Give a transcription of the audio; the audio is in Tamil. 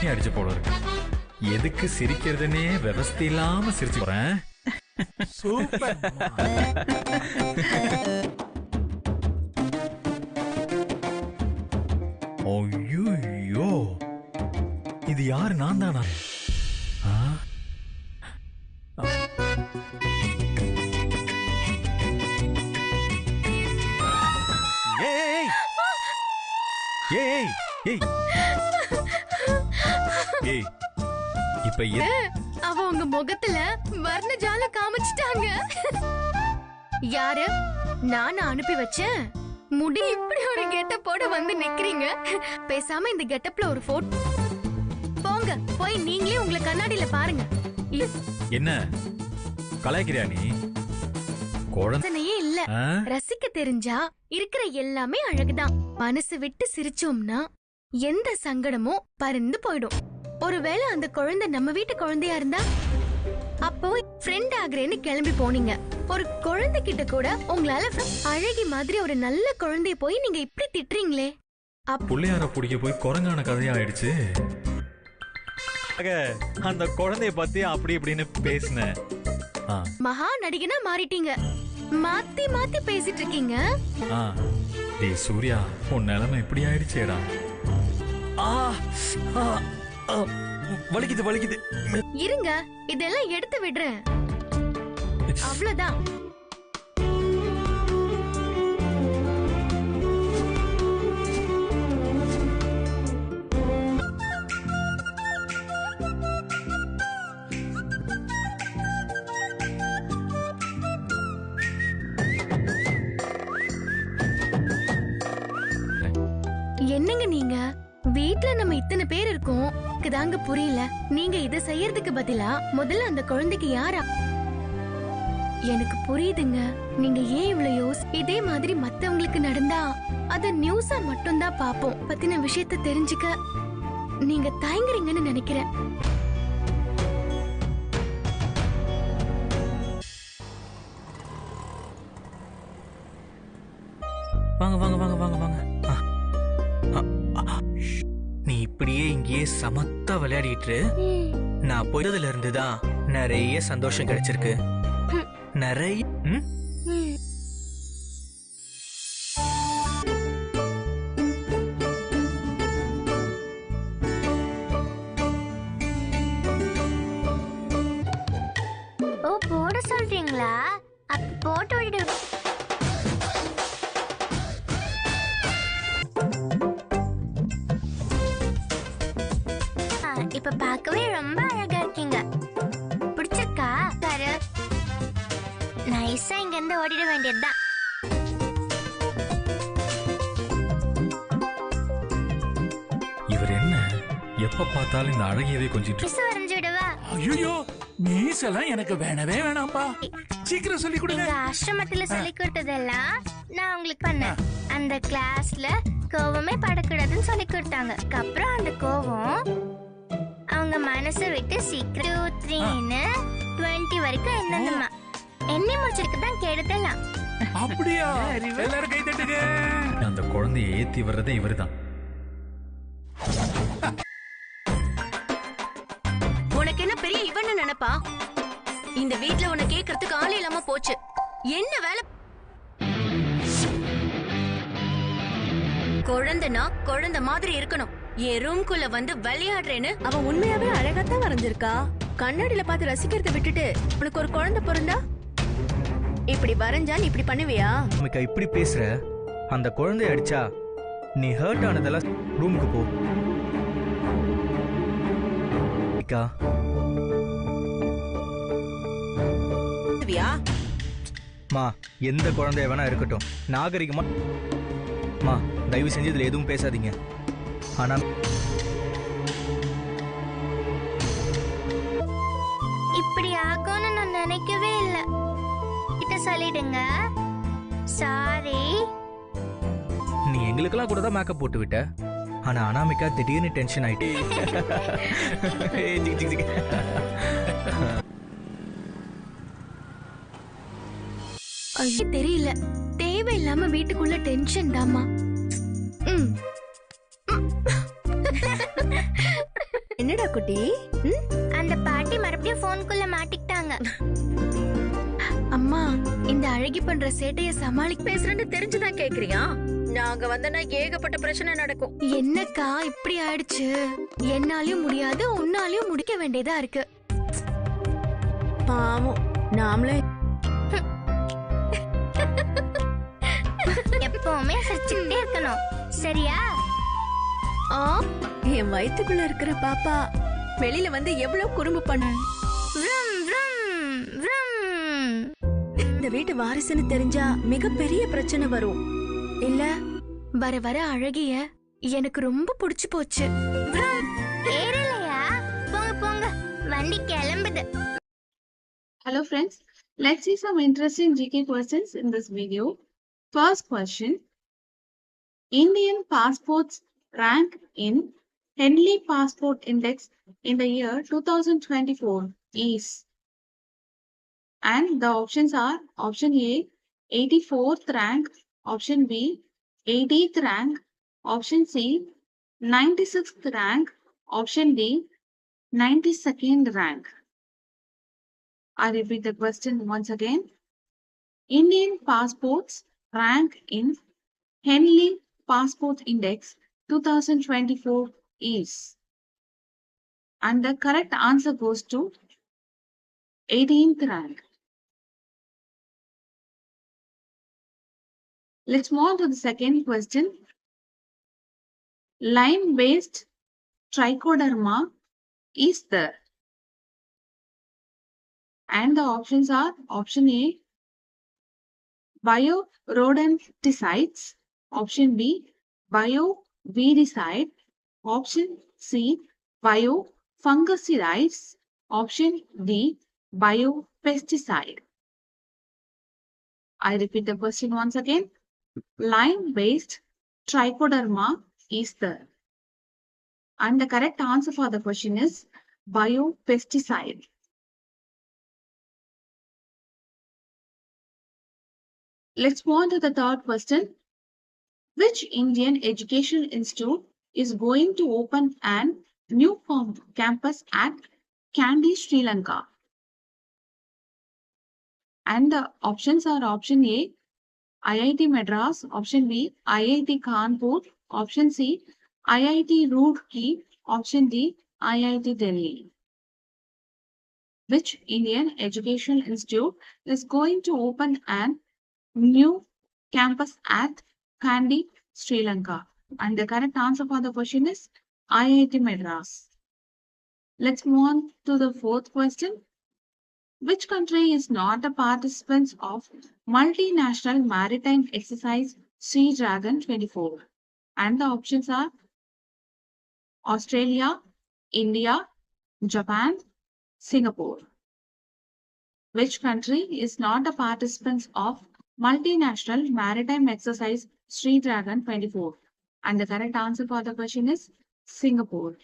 நீ அடிச்ச போல இருக்கு. எதுக்கு சிரிக்கிறதுனே விவஸ்தை இல்லாம சிரிச்சு போறேன். சூப்பர். ஐயோ இது யாரு? நான் தானா? ஏய். ஏய். இப்ப அவ உங்க முகத்துல வர்ண ஜால காமிச்சிட்டாங்க. யாரு? நானா அனுப்பி வச்சேன். முடி இப்படி ஒரு கெட்டப்போட வந்து நிக்கிறீங்க. பேசாம இந்த கெட்டப்ல ஒரு போட்டோ போங்க போய் நீங்களே உங்களை கண்ணாடியில பாருங்க. என்ன? கலாய்க்கிறியா நீ? இல்ல? ரசிக்க தெரிஞ்சா இருக்கிற எல்லாமே அழகுதான். மனசு விட்டு சிரிச்சோம்னா எந்த சங்கடமும் பறந்து போயிடும். ஒருவேளை அந்த குழந்தை நம்ம வீட்டு குழந்தையா இருந்தா? அப்போ ஃப்ரெண்ட் ஆகுறேன்னு கிளம்பி போனீங்க. ஒரு குழந்தை கிட்ட கூட உங்களால அழகி மாதிரி ஒரு நல்ல குழந்தைய போய் நீங்க இப்படி திட்டுறீங்களே? புள்ளையார பிடிக்க போய் குரங்கான கதையா ஆயிடுச்சு. அந்த குழந்தைய பத்தி அப்படி இப்படின்னு பேசினேன். மகா நடிகனா மாறிட்டீங்க. மாத்தி மாத்தி பேசிட்டு இருக்கீங்க. டேய் சூர்யா உன் நிலைமை இப்படி ஆயிடுச்சேடா. வலிக்குது வலிக்குது. இருங்க இதெல்லாம் எடுத்து விடுறேன். அவ்வளவுதான். என்னங்க நீங்க? வீட்ல நம்ம இத்தனை பேர் இருக்கோம். தாங்க புரியல. நீங்க இத செய்யறதுக்கு பதிலா முதல்ல அந்த குழந்தைக்கு யாரா? எனக்கு புரியுதுங்க. நீங்க ஏன் இவ்வளவு யோஸ் இதே மாதிரி மத்தவங்களுக்கு நடந்தா அத நியூஸா மட்டும்தான் பாப்போம் பத்தின விஷயத்த தெரிஞ்சுக்க நீங்க தயங்குறீங்கன்னு நினைக்கிறேன். வாங்க வாங்க வாங்க வாங்க வாங்க. சமத்தா விளையாடிட்டு. நான் போயதுல இருந்து தான் நிறைய சந்தோஷம் கிடைச்சிருக்கு நிறைய ஓடிட வேண்டியதுதான் இவர் என்ன எப்ப பார்த்தாலும் இந்த அழகியவே கொஞ்சிட்டு மிஸ் வரைஞ்சு விடவா ஐயோ மீஸ் எல்லாம் எனக்கு வேணவே வேணாம்பா சீக்கிரம் சொல்லி கொடுங்க ஆசிரமத்துல சொல்லி கொடுத்ததெல்லாம் நான் உங்களுக்கு பண்ணேன் அந்த கிளாஸ்ல கோவமே படக்கூடாதுன்னு சொல்லி கொடுத்தாங்க அப்புறம் அந்த கோவம் அவங்க மனசை விட்டு சீக்கிரம் த்ரீன்னு டுவெண்ட்டி வரைக்கும் என்னதுமா எண்ணி முடிச்சிருக்கு தான் கெடுதலாம் அப்படியா எல்லாரும் கை தட்டுங்க. அந்த குழந்தைய ஏத்தி வர்றதே இவர்தான். உனக்கு என்ன பெரிய இவன்னு நினைப்பா? இந்த வீட்ல உன்னை கேக்குறதுக்கு ஆள் இல்லாம போச்சு. என்ன வேலை? குழந்தைனா குழந்தை மாதிரி இருக்கணும். என் ரூம்குள்ள வந்து விளையாடுறேன்னு அவ உண்மையாவே அழகாத்தான் வரைஞ்சிருக்கா. கண்ணாடியில பார்த்து ரசிக்கிறத விட்டுட்டு உனக்கு ஒரு குழந்தை பிறந்தா இப்படி வரைஞ்சா நீ இப்படி பண்ணுவியா? அமிகா இப்படி பேசுற. அந்த குழந்தைய அடிச்சா நீ ஹர்ட் ஆனதெல்லாம் ரூமுக்கு போ. அமிகா மா எந்த குழந்தைய வேணா இருக்கட்டும். நாகரிகமா மா தயவு செஞ்சு இதுல எதுவும் பேசாதீங்க. ஆனா இப்படி ஆகும்னு நான் நினைக்கவே இல்லை. சொல்லிடுங்க. சாரி நீ எங்களுக்கெல்லாம் கூட தான் மேக்கப் போட்டு விட்ட. ஆனா அனாமிகா திடீர்னு டென்ஷன் ஆயிட்டு. ஐயோ தெரியல. தேவையில்லாம வீட்டுக்குள்ள டென்ஷன் தாமா என்னடா குட்டி? அந்த பாட்டி மறுபடியும் போன்குள்ள மாட்டிக்கிட்டாங்க. அம்மா இந்த அழகி பண்ற சேட்டைய சமாளிக்க பேசுறேன்னு தெரிஞ்சுதான் கேக்குறியா? நாங்க வந்தனா ஏகப்பட்ட பிரச்சனை நடக்கும். என்னக்கா இப்படி ஆயிடுச்சு? என்னாலயும் முடியாது உன்னாலயும் முடிக்க வேண்டியதா இருக்கு. பாவம் நாமளும் எப்பவுமே சிரிச்சுக்கிட்டே இருக்கணும். சரியா? ஆ என் வயித்துக்குள்ள இருக்கிற பாப்பா வெளியில வந்து எவ்வளவு குறும்பு பண்ண. இந்த வீட்டு வாரிசுன்னு தெரிஞ்சா மிகப்பெரிய பிரச்சனை வரும் இல்ல வர வர அழகிய எனக்கு ரொம்ப பிடிச்சு போச்சு vroom. ஏறலையா போங்க போங்க வண்டி கிளம்புது Hello friends, let's see some interesting GK questions in this video. First question. Indian passports rank in Henley Passport Index in the year 2024 is and the options are option A 84th rank, option B 80th rank, option C 96th rank, option D 92nd rank. I repeat the question once again. Indian passports rank in Henley Passport Index 2024 is. And the correct answer goes to 18th rank. Let's move on to the second question. Line based trichoderma is the and the options are option A biorodenticides, option B bioweedicide, option C biofungicides, option D biopesticide. I repeat the question once again. Line based trichoderma is the and the correct answer for the question is biopesticide. Let's move on to the third question. Which Indian Education Institute is going to open an new campus at Kandy, Sri Lanka? And the options are option A, IIT Madras, option B, IIT Kanpur, option C, IIT Roorkee, option D, IIT Delhi. Which Indian educational Institute is going to open an new campus at Kandy, Sri Lanka? And the correct answer for the question is IIT Madras. Let's move on to the fourth question. Which country is not a participant of multinational maritime exercise Sea Dragon 24? And the options are Australia, India, Japan, Singapore. Which country is not a participant of multinational maritime exercise Sea Dragon 24? And the correct answer for the question is Singapore.